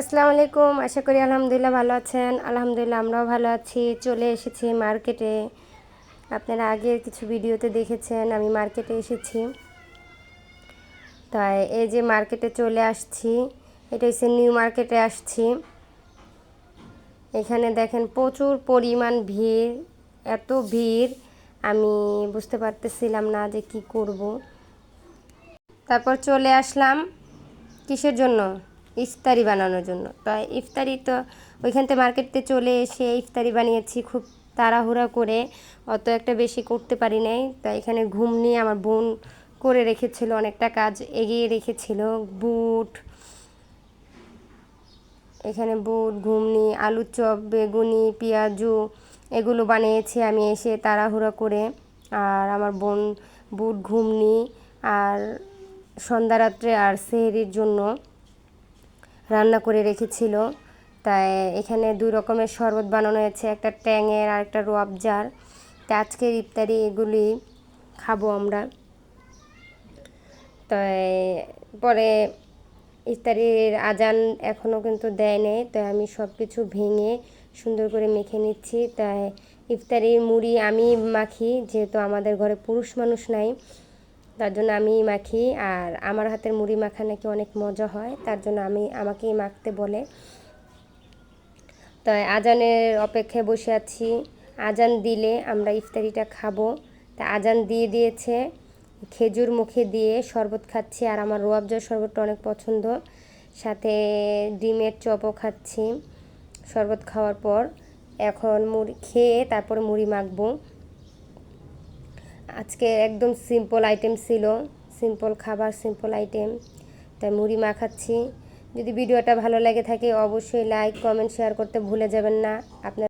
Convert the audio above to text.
আসসালামু আলাইকুম, আশা করি আলহামদুলিল্লাহ ভালো আছেন। আলহামদুলিল্লাহ আমরাও ভালো আছি। চলে এসেছি মার্কেটে। আপনারা আগের কিছু ভিডিওতে দেখেছেন, আমি মার্কেটে এসেছি। তাই এই যে মার্কেটে চলে আসছি, এটা হচ্ছে নিউ মার্কেটে আসছি। এখানে দেখেন প্রচুর পরিমাণ ভিড়, এত ভিড়, আমি বুঝতে পারতেছিলাম না যে কি করব। তারপর চলে আসলাম কিসের জন্য? ইফতারি বানানোর জন্য। তো ইফতারি তো ওইখান থেকে মার্কেটতে চলে এসে ইফতারি বানিয়েছি, খুব তাড়াহুড়া করে। অত একটা বেশি করতে পারি নাই। তো এখানে ঘুম নিয়ে আমার বোন করে রেখেছিল, অনেকটা কাজ এগিয়ে রেখেছিল। বুট, এখানে বুট ঘুমনি আলুর চপ, বেগুনি, পেঁয়াজু, এগুলো বানিয়েছি আমি এসে তাড়াহুড়া করে। আর আমার বোন বুট ঘুমনি আর সন্ধ্যা রাত্রে আর সেহরির জন্য রান্না করে রেখেছিল। তাই এখানে দুই রকমের শরবত বানানো হয়েছে, একটা ট্যাঙের আর একটা রোয়াবজার তা আজকের ইফতারি এগুলি খাব আমরা। তাই পরে ইফতারির আজান এখনও কিন্তু দেয় নেই তাই আমি সব কিছু ভেঙে সুন্দর করে মেখে নিচ্ছি। তাই ইফতারি মুড়ি আমি মাখি, যেহেতু আমাদের ঘরে পুরুষ মানুষ নাই। তার জন্য আমি মাখি আর আমার হাতের মুড়ি মাখা নাকি অনেক মজা হয়, তার জন্য আমি আমাকেই মাখতে বলে। তাই আজানের অপেক্ষায় বসে আছি। আজান দিলে আমরা ইফতারিটা খাব। তা আজান দিয়ে দিয়েছে, খেজুর মুখে দিয়ে শরবত খাচ্ছি আর আমার রোয়াবজার শরবতটা অনেক পছন্দ। সাথে ডিমের চপও খাচ্ছি শরবত খাওয়ার পর। এখন মুড়ি খেয়ে তারপরে মুড়ি মাখবো। আজকে একদম সিম্পল আইটেম ছিল। সিম্পল খাবার সিম্পল আইটেম তাই মুড়ি মাখাচ্ছি। যদি ভিডিওটা ভালো লাগে থাকে, অবশ্যই লাইক কমেন্ট শেয়ার করতে ভুলে যাবেন না। আপনার